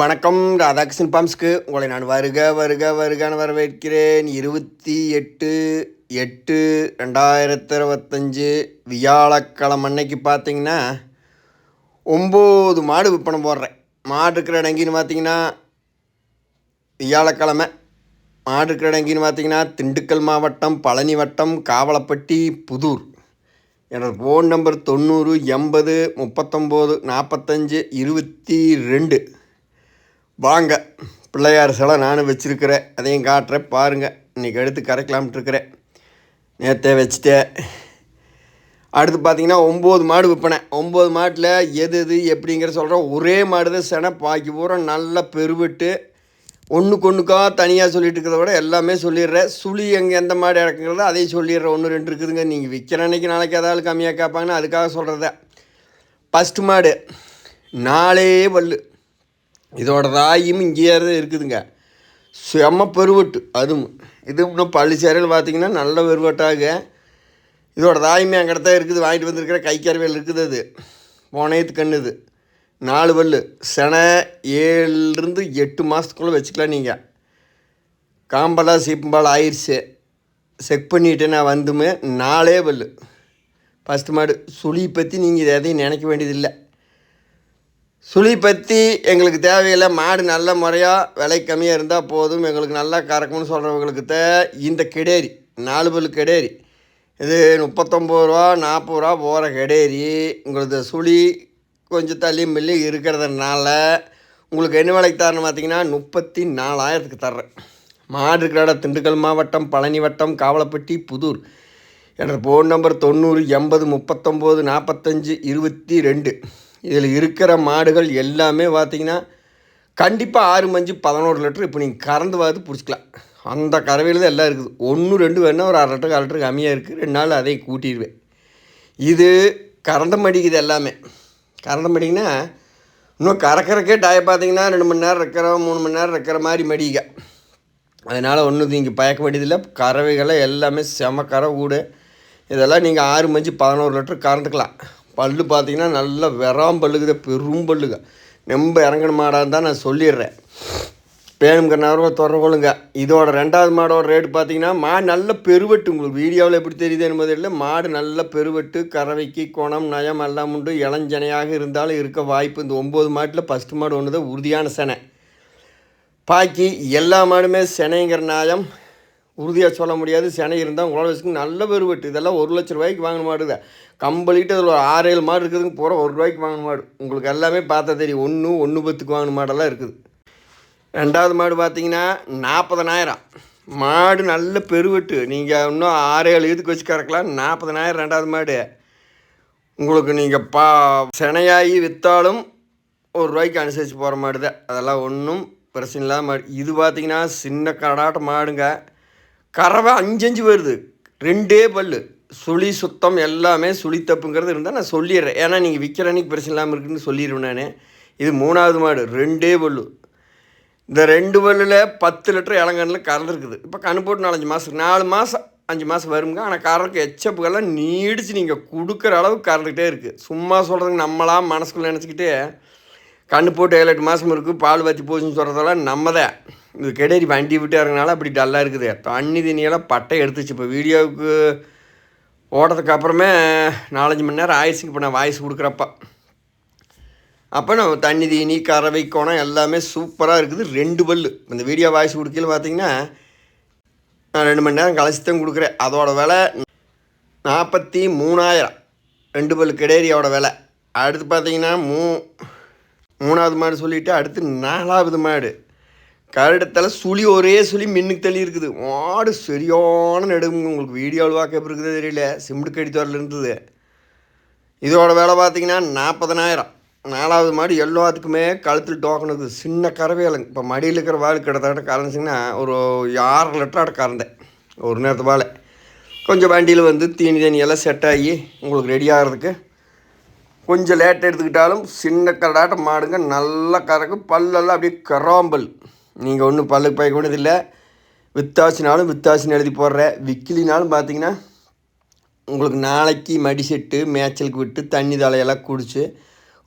வணக்கம் ராதாகிருஷ்ணன் பாம்ஸ்க்கு. உங்களை நான் வருக வருக வருகான்னு வரவேற்கிறேன். இருபத்தி எட்டு எட்டு ரெண்டாயிரத்தி இருபத்தஞ்சு வியாழக்கிழமை அன்னைக்கு பார்த்தீங்கன்னா ஒம்பது மாடு விற்பனை போடுறேன். மாடு இருக்கிற இடங்கின்னு பார்த்தீங்கன்னா வியாழக்கிழமை. மாடு இருக்கிற இடங்கின்னு பார்த்தீங்கன்னா திண்டுக்கல் மாவட்டம் பழனி வட்டம் காவலப்பட்டி புதூர். எனது ஃபோன் நம்பர் தொண்ணூறு எண்பது முப்பத்தொம்போது நாற்பத்தஞ்சு இருபத்தி ரெண்டு. வாங்க. பிள்ளையார் சிலை நானும் வச்சுருக்கிறேன். அதையும் காட்டுறேன். பாருங்கள் இன்றைக்கி எடுத்து கரைக்கலாம்ட்டு இருக்கிறேன். நேற்றே வச்சுட்டேன் அடுத்து பார்த்தீங்கன்னா ஒம்பது மாடு விற்பனை. ஒம்பது மாட்டில் எது எது எப்படிங்கிற சொல்கிறோம் ஒரே மாடு தான் செனை பாக்கி பூரா நல்லா பெருவிட்டு. ஒன்றுக்கு ஒன்றுக்கா தனியாக சொல்லிட்டு இருக்கிறத விட எல்லாமே சொல்லிடுறேன். சுழி எங்கே எந்த மாடு இறக்குங்கிறதோ அதையும் சொல்லிடுறேன். ஒன்று ரெண்டு இருக்குதுங்க. நீங்கள் விற்கிற அன்னைக்கு நாளைக்கு ஏதாவது கம்மியாக கேட்பாங்கன்னு அதுக்காக சொல்கிறத ஃபஸ்ட்டு மாடு. நாலே வல்லு. இதோட ராயும் இங்கேயே தான் இருக்குதுங்க. செம்ம பெருவட்டு. அதுவும் இது இன்னும் பள்ளி சேரையில் பார்த்தீங்கன்னா நல்ல பெருவட்டாக. இதோட ராயுமே அங்கிட்ட தான் இருக்குது. வாங்கிட்டு வந்திருக்கிற கைக்கறவையில் இருக்குது அது. போனேத்து கண்ணுது நாலு பல்லு. செனை ஏழுலேருந்து எட்டு மாதத்துக்குள்ளே வச்சுக்கலாம் நீங்கள் காம்பலா சீப்பம்பால் ஆயிடுச்சு. செக் பண்ணிவிட்டு நான் வந்துமே நாலே பல் ஃபஸ்ட்டு மாடு. சுழி பற்றி நீங்கள் எதையும் நினைக்க வேண்டியதில்லை. சுழி பற்றி எங்களுக்கு தேவையில்லை. மாடு நல்ல முறையாக விலை கம்மியாக இருந்தால் போதும். எங்களுக்கு நல்லா கறக்கும்னு சொல்கிறவங்களுக்கு தே இந்த கெடேரி நாலு பல் கிடேரி. இது முப்பத்தொம்பது ரூபா நாற்பது ரூபா போகிற கிடேரி. உங்களுக்கு சுழி கொஞ்சம் தள்ளி மில்லி இருக்கிறதுனால உங்களுக்கு என்ன விலைக்கு தரணும் பார்த்தீங்கன்னா முப்பத்தி நாலாயிரத்துக்கு தர்றேன். மாடு இருக்கிற இடம் திண்டுக்கல் மாவட்டம் பழனி வட்டம் காவலப்பட்டி புதூர். எனது ஃபோன் நம்பர் தொண்ணூறு எண்பது முப்பத்தொம்போது நாற்பத்தஞ்சு இருபத்தி ரெண்டு. இதில் இருக்கிற மாடுகள் எல்லாமே பார்த்தீங்கன்னா கண்டிப்பாக ஆறு மஞ்சு பதினோரு லிட்டர் இப்போ நீங்கள் கறந்து பார்த்து பிடிச்சிக்கலாம். அந்த கறவையில் தான் எல்லாம் இருக்குது. ஒன்று ரெண்டு வேணால் ஒரு அரை லிட்டருக்கு அரை லிட்டருக்கு கம்மியாக இருக்குது ரெண்டு நாள் அதை கூட்டிடுவேன். இது கறந்த மடிக்குது எல்லாமே. கறந்த மடிக்குன்னா இன்னும் கறக்கறக்கே டய பார்த்தீங்கன்னா ரெண்டு மணி நேரம் இருக்கிற மூணு மணி நேரம் இருக்கிற மாதிரி மடிக்க அதனால் ஒன்றும் நீங்கள் பயக்க வேண்டியதில்லை கறவைகளை எல்லாமே செம கரை கூடு. இதெல்லாம் நீங்கள் ஆறு மஞ்சு பதினோரு லிட்டர் கறந்துக்கலாம். பல்லு பார்த்தீங்கன்னா நல்லா வெறாம் பல்லுக்குது பெரும் பல்லுங்க நம்ப இறங்கின மாடாக தான் நான் சொல்லிடுறேன். வேணுங்கிறனாரோ தொடர்புகளுங்க இதோட ரெண்டாவது மாடோட ரேட்டு பார்த்தீங்கன்னா மாடு நல்ல பெருவெட்டு. உங்களுக்கு வீடியோவில் எப்படி தெரியுது என்பது இல்லை மாடு நல்ல பெருவெட்டு கறவைக்கு குணம் நயம் எல்லாம் உண்டு. இளஞ்சனையாக இருந்தாலும் இருக்க வாய்ப்பு இந்த ஒம்பது மாட்டில் ஃபஸ்ட்டு மாடு ஒன்று தான் உறுதியான செனை. பாக்கி எல்லா மாடுமே செனைங்கிற நியாயம் உறுதியாக சொல்ல முடியாது. செனை இருந்தால் உங்களால் வச்சுக்கு நல்ல பெருவெட்டு இதெல்லாம் ஒரு லட்ச ரூபாய்க்கு வாங்கின மாடுதா கம்பளிட்டு அதில் ஒரு ஆறு ஏழு மாடு இருக்குதுங்க. பூரா ஒரு ரூபாய்க்கு வாங்கின மாடு. உங்களுக்கு எல்லாமே பார்த்தா தெரியும். ஒன்று ஒன்று பத்துக்கு வாங்கின மாடெல்லாம் இருக்குது. ரெண்டாவது மாடு பார்த்தீங்கன்னா நாற்பதனாயிரம் மாடு நல்ல பெருவெட்டு. நீங்கள் இன்னும் ஆறு ஏழு இதுக்கு வச்சு கறக்கலாம். நாற்பதனாயிரம் ரெண்டாவது மாடு. உங்களுக்கு நீங்கள் பா செனையாகி விற்றாலும் ஒரு ரூபாய்க்கு அனுசரித்து போகிற மாடு தான் அதெல்லாம் ஒன்றும் பிரச்சனை இல்லாத மாடு. இது பார்த்திங்கன்னா சின்ன கடாட்ட மாடுங்க. கறவை அஞ்சஞ்சு வருது ரெண்டே பல்லு. சுழி சுத்தம் எல்லாமே சுழி தப்புங்கிறது இருந்தால் நான் சொல்லிடுறேன். ஏன்னா நீங்கள் விற்கிற அன்னைக்கு பிரச்சனை இல்லாமல் இருக்குன்னு சொல்லிடுவேன் நான். இது மூணாவது மாடு. ரெண்டே பல்லு. இந்த ரெண்டு பல்லில் பத்து லிட்டர் இளங்கண்ணில் கறந்துருக்குது இப்போ கணு போட்டு நாலஞ்சு மாதம் நாலு மாதம் அஞ்சு மாதம் வருங்க. ஆனால் கறக்கு எச்சப்புகள்லாம் நீடிச்சு நீங்கள் கொடுக்குற அளவுக்கு கறந்துக்கிட்டே இருக்குது சும்மா சொல்கிறதுக்கு நம்மளாம் மனசுக்குள்ளே நினச்சிக்கிட்டு கண்ணு போட்டு ஏழு எட்டு மாதம் இருக்குது பால் வற்றி போச்சுன்னு சொல்கிறதெல்லாம் நம்ம தான் இது கெடேரி வண்டி விட்டு இறங்கினால அப்படி டல்லாக இருக்குது. தண்ணி தண்ணியெல்லாம் பட்டை எடுத்துச்சு இப்போ வீடியோவுக்கு ஓடுறதுக்கு அப்புறமே நாலஞ்சு மணி நேரம் ஆயிடுச்சு இப்போ நான் வாய்ஸ் கொடுக்குறப்ப. அப்போ நம்ம தண்ணி தீனி கறவை கோணம் எல்லாமே சூப்பராக இருக்குது. ரெண்டு பல்லு. இந்த வீடியோ வாய்ஸ் கொடுக்கல பார்த்தீங்கன்னா நான் ரெண்டு மணி நேரம் கழிச்சு தான் கொடுக்குறேன். அதோட விலை நாற்பத்தி மூணாயிரம். ரெண்டு பல்லு கிடேரியோட விலை. அடுத்து பார்த்தீங்கன்னா மூ மூணாவது மாடு சொல்லிவிட்டு அடுத்து நாலாவது மாடு. கருடத்தில் சுழி ஒரே சுழி மின்னுக்கு தள்ளி இருக்குது. மாடு சரியான நெடுங்க உங்களுக்கு வீடியோவில் வாக்கப் இருக்குது தெரியல. சிம்டு கடித்தோரில் இருந்தது. இதோட விலை பார்த்தீங்கன்னா நாற்பதனாயிரம். நாலாவது மாடு எல்லாத்துக்குமே கழுத்தில் டோக்கன் இருக்குது சின்ன கறவையிலங்க இப்போ மடியில் இருக்கிற வாள் கிட்டத்தட்ட கறந்துச்சிங்கன்னா ஒரு ஆறு லிட்டர் அட கறந்தேன் ஒரு நேரத்து வாழை கொஞ்சம் வண்டியில் வந்து தீனி தண்ணி எல்லாம் செட் ஆகி உங்களுக்கு ரெடி ஆகிறதுக்கு கொஞ்சம் லேட் எடுத்துக்கிட்டாலும் சின்ன கரடாட்டம் மாடுங்க நல்லா கறக்கும் பல்லெல்லாம் அப்படியே கராம்பல். நீங்கள் ஒன்றும் பல்லுக்கு பயக்க வேண்டியதில்லை வித்தாசினாலும் வித்தாசின்னு எழுதி போடுற விக்கிலினாலும் பார்த்தீங்கன்னா உங்களுக்கு நாளைக்கு மடி செட்டு மேய்ச்சலுக்கு விட்டு தண்ணி தலையெல்லாம் குடிச்சு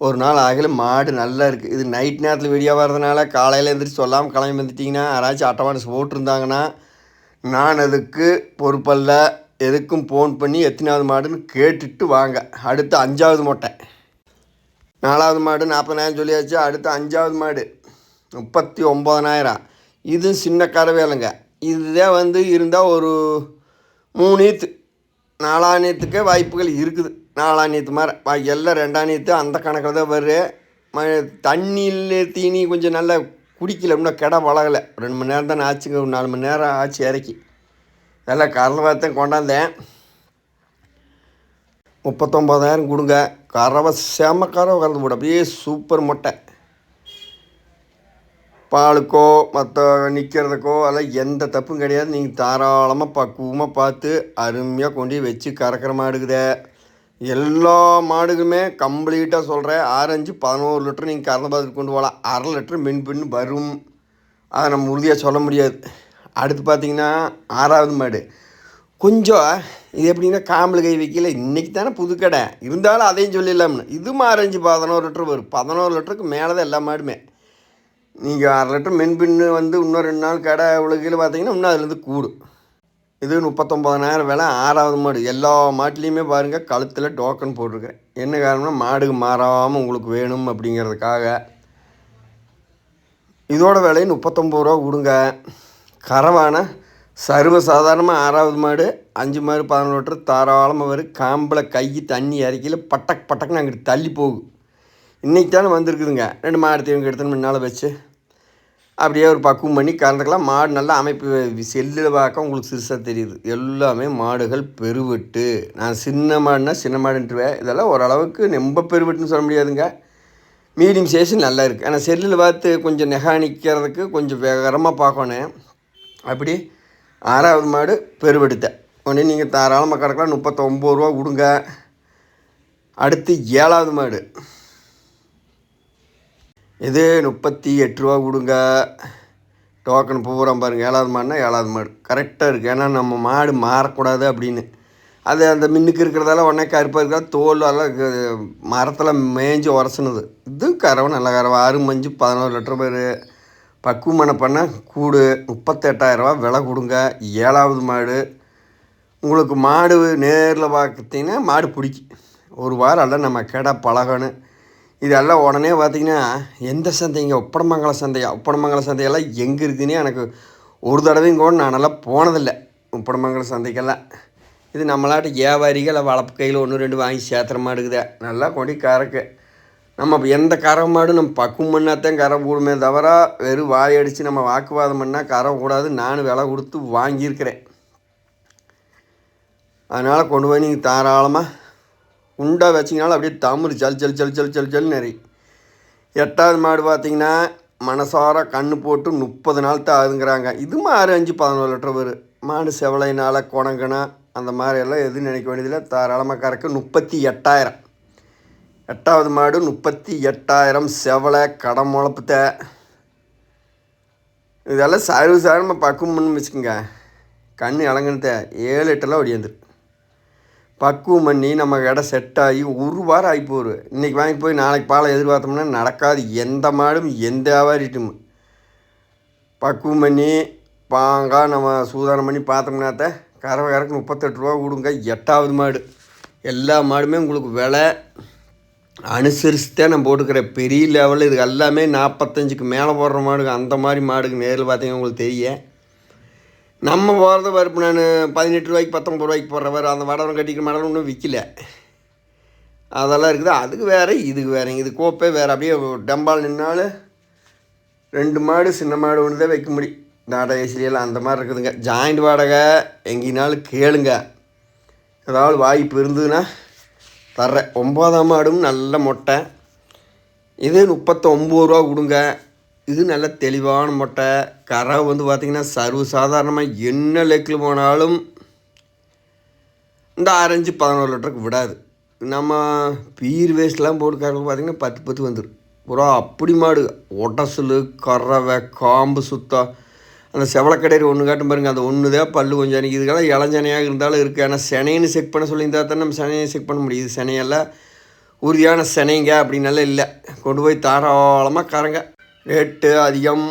ஒரு நாள் ஆகல மாடு நல்லா இருக்குது இது நைட் நேரத்தில் வெடியாக வர்றதுனால காலையில் எழுந்திரிச்சு சொல்லாமல் கிளம்பி வந்துட்டிங்கன்னா யாராச்சும் அட்டவான்ஸ் போட்டிருந்தாங்கன்னா நான் அதுக்கு பொறுப்பல்ல. எதுக்கும் ஃபோன் பண்ணி எத்தனாவது மாடுன்னு கேட்டுட்டு வாங்க. அடுத்து அஞ்சாவது மொட்டை. நாலாவது மாடு நாற்பதாயிரம் சொல்லியாச்சு அடுத்து அஞ்சாவது மாடு முப்பத்தி ஒம்பதனாயிரம் இது சின்ன கரவேலைங்க இதுதான் வந்து இருந்தால் ஒரு மூணு நாலாணியத்துக்கே வாய்ப்புகள் இருக்குது. நாலாணியத்து மாதிரி. எல்லாம் ரெண்டாணியத்து அந்த கணக்கில் தான் வரும் ம தண்ணியில் தீனி கொஞ்சம் நல்லா குடிக்கல. இன்னும் கிட வளகலை ரெண்டு மணி நேரம் தானே ஆச்சுங்க. ஒரு நாலு மணி நேரம் ஆச்சு இறக்கி. எல்லாம் கறந்து பார்த்தேன் கொண்டாந்தேன். முப்பத்தொம்பதாயிரம் கொடுங்க. கறவை செம கறவை கறந்து போடு அப்படியே சூப்பர் முட்டை. பாலுக்கோ மற்ற நிற்கிறதுக்கோ அதெல்லாம் எந்த தப்பும் கிடையாது. நீங்கள் தாராளமாக பக்குவமாக பார்த்து அருமையாக கொண்டு போய் வச்சு கறக்கிற மாடுக்குதே எல்லா மாடுகளுமே கம்ப்ளீட்டாக சொல்கிறேன் ஆரஞ்சு பதினோரு லிட்டர் நீங்கள் கறந்து பார்த்துட்டு கொண்டு போகலாம். அரை லிட்டர் மின் பின்னு வரும். அதை நம்ம உறுதியாக சொல்ல முடியாது. அடுத்து பார்த்தீங்கன்னா ஆறாவது மாடு. கொஞ்சம் இது எப்படின்னா காமல் கை வைக்கல. இன்றைக்கி தானே புது கடை. இருந்தாலும் அதையும் சொல்லிடலாம்னு. இது ஆரஞ்சு பதினோரு லிட்டர் வரும். பதினோரு லிட்டருக்கு மேலே தான் எல்லா மாடுமே. நீங்கள் அரை லிட்டர் மென்பின்னு வந்து இன்னும் ரெண்டு நாள் கடை உலகில் பார்த்தீங்கன்னா இன்னும் அதுலேருந்து கூடும். இது முப்பத்தொம்பதனாயிரம் விலை. ஆறாவது மாடு. எல்லா மாட்டிலையுமே பாருங்கள் கழுத்தில் டோக்கன் போட்டிருக்கேன். என்ன காரணம்னா மாடுக்கு மாறாமல் உங்களுக்கு வேணும் அப்படிங்கிறதுக்காக. இதோட விலை முப்பத்தொம்பது ரூபா கொடுங்க. கரவான சர்வ சாதாரணமாக ஆறாவது மாடு அஞ்சு மாடு பதினொரு லிட்டர் தாராளமாக வரும் காம்பில் கை தண்ணி இறக்கில பட்டக் பட்டக்குன்னு அங்கிட்டு தள்ளி போகும் இன்றைக்கி தானே வந்திருக்குதுங்க. ரெண்டு மாடு தீவங்க எடுத்துன்னு முன்னால் வச்சு அப்படியே ஒரு பக்குவம் பண்ணி கறந்துக்கலாம் மாடு நல்லா அமைப்பு செல்லில் பார்க்க உங்களுக்கு சிறுசாக தெரியுது. எல்லாமே மாடுகள் பெருவெட்டு. நான் சின்ன மாடுனா சின்ன மாடுன்ட்டுவேன் இதெல்லாம் ஓரளவுக்கு ரொம்ப பெருவெட்டுன்னு சொல்ல முடியாதுங்க. மீடியம் சைஸ் நல்லா இருக்குது ஆனால் செல்லில் பார்த்து கொஞ்சம் நெகானிக்கிறதுக்கு கொஞ்சம் வேகரமாக பார்க்கணும். அப்படி ஆறாவது மாடு பெருவெடுத்த. உடனே நீங்கள் தாராளமாக கறக்கலாம் முப்பத்தொம்பது ரூபா கொடுங்க. அடுத்து ஏழாவது மாடு. இது முப்பத்தி எட்டு ரூபா கொடுங்க. டோக்கன் பூரா பாருங்கள் ஏழாவது மாடுனா ஏழாவது மாடு. கரெக்டாக இருக்குது ஏன்னா நம்ம மாடு மாறக்கூடாது அப்படின்னு. அது அந்த மின்னுக்கு இருக்கிறதால உடனே கருப்பாக இருக்கா தோல் எல்லாம் மரத்தில் மேய்ஞ்சி உரசுனது. இது கறவை நல்ல கறவை. ஆறு மஞ்சு பதினோரு லிட்டர் பேர் பக்குவமான பண்ண கூடு முப்பத்தெட்டாயிரரூபா விலை கொடுங்க. ஏழாவது மாடு. உங்களுக்கு மாடு நேரில் பார்த்தீங்கன்னா மாடு பிடிக்கும் ஒரு வாரம் எல்லாம் நம்ம கடை பழகணும். இதெல்லாம் உடனே பார்த்தீங்கன்னா எந்த சந்தைங்க? ஒப்படமங்கலம் சந்தையா? ஒப்படமங்கலம் சந்தையெல்லாம் எங்கே இருக்குதுன்னே எனக்கு ஒரு தடவையும் கூட நான் நல்லா போனதில்லை. உப்படமங்கலம் சந்தைக்கெல்லாம். இது நம்மளாட்ட வியாபாரிகள் வளர்ப்பு கையில் ஒன்று ரெண்டு வாங்கி சேத்திரமா இருக்குதே. நல்லா கொண்டு கறக்கு நம்ம எந்த கரை மாடும் நம்ம பக்குவம் பண்ணாதான் கரம் கூடுமே தவிர வெறும் வாயடித்து நம்ம வாக்குவாதம் பண்ணால் கரம் கூடாது நானும் விலை கொடுத்து வாங்கியிருக்கிறேன். அதனால் கொண்டு போய் நீங்கள் தாராளமாக உண்டா வச்சிங்கனாலும் அப்படியே தமிழ் ஜல் ஜல் ஜல் ஜல் ஜல் ஜல் நிறைய எட்டாவது மாடு பார்த்தீங்கன்னா மனசார கண்ணு போட்டு முப்பது நாள் தான் ஆகுதுங்கிறாங்க. இதுவும் ஆறு அஞ்சு பதினோரு லிட்டர் வரும் மாடு செவலைனால குணங்கனா அந்த மாதிரி எல்லாம் எதுவும் நினைக்க வேண்டியதில்லை. தாராளமாக கறக்க முப்பத்தி எட்டாயிரம். எட்டாவது மாடு முப்பத்தி எட்டாயிரம் செவலை கடம் முளப்புத்த இதெல்லாம் சர்வ சாதாரணமாக பக்குவம்னு வச்சுக்கோங்க. கண் இளங்குனத ஏழு எட்டெல்லாம் ஒடியாந்துரு பக்குவம் பண்ணி நம்ம இடம் செட் ஆகி ஒரு வாரம் ஆகி போகும் இன்றைக்கி வாங்கி போய் நாளைக்கு பாலை எதிர்பார்த்தோம்னா நடக்காது. எந்த மாடும் எந்த வியாபாரிட்டும். பக்குவம் பண்ணி பாங்கா நம்ம சூதானம் பண்ணி பார்த்தோம்னாத்த கறவை கறக்கு முப்பத்தெட்டு ரூபா கொடுங்க. எட்டாவது மாடு. எல்லா மாடுமே உங்களுக்கு விலை அனுசரித்து தான் நான் போட்டுக்கிறேன். பெரிய லெவலில் இது எல்லாமே நாற்பத்தஞ்சுக்கு மேலே போடுற மாடுங்க. அந்த மாதிரி மாடுக்கு நேரில் பார்த்தீங்கன்னா உங்களுக்கு தெரியும். நம்ம போகிறத பருப்பு நான் பதினெட்டு ரூபாய்க்கு பத்தொம்பது ரூபாய்க்கு போடுறவர் அந்த வடவரம் கட்டிக்கிற மாடலும் ஒன்றும் விற்கல அதெல்லாம் இருக்குது. அதுக்கு வேறு இதுக்கு வேறுங்க இது கோப்பே வேறு. அப்படியே டம்பால் நின்னாலும் ரெண்டு மாடு சின்ன மாடு ஒன்று தான் வைக்க முடியும் டாடா ஏசிலியெல்லாம் அந்த மாதிரி இருக்குதுங்க. ஜாயிண்ட் வாடகை எங்கேனாலும் கேளுங்க. ஏதாவது வாய்ப்பு இருந்ததுன்னா தர்றேன். ஒம்பதாம் மாடும் நல்ல மொட்டை. இது முப்பத்தொம்பது ரூபா கொடுங்க. இது நல்ல தெளிவான மொட்டை. கரை வந்து பார்த்திங்கன்னா சர்வ சாதாரணமாக என்ன லெக்கில் போனாலும் இந்த ஆரஞ்சு பதினோரு லிட்டருக்கு விடாது. நம்ம பீர் வேஸ்ட்லாம் போட்டு கறவை பார்த்திங்கன்னா பத்து பத்து வந்துடும் ஒரு அப்படி மாடு. உடசல் கறவை காம்பு சுத்தம். அந்த செவலக்கடையில் ஒன்று காட்டும் பாருங்க அந்த ஒன்று தான் பல்லு கொஞ்சம் எனக்கு இதுக்கெல்லாம் இளஞ்சனையாக இருந்தாலும் இருக்குது ஆனால் செனைன்னு செக் பண்ண சொல்லியிருந்தா தான் நம்ம செனையை செக் பண்ண முடியுது செனையெல்லாம் உறுதியான சினைங்க அப்படின்னால இல்லை. கொண்டு போய் தாராளமாக காரங்க ரேட்டு அதிகம்.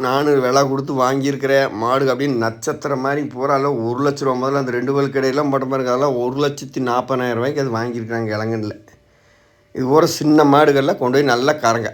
நான் விலை கொடுத்து வாங்கியிருக்கிறேன். மாடு அப்படின்னு நட்சத்திரம் மாதிரி போகிறால ஒரு லட்ச ரூபா முதல்ல அந்த ரெண்டு பல் கடையெல்லாம் போட்ட பாருங்க. அதெல்லாம் ஒரு லட்சத்தி நாற்பதாயிரம் ரூபாய்க்கு அது வாங்கியிருக்கிறாங்க இலங்கனில் இது போகிற சின்ன மாடுகளில் கொண்டு போய் நல்லா கறங்க.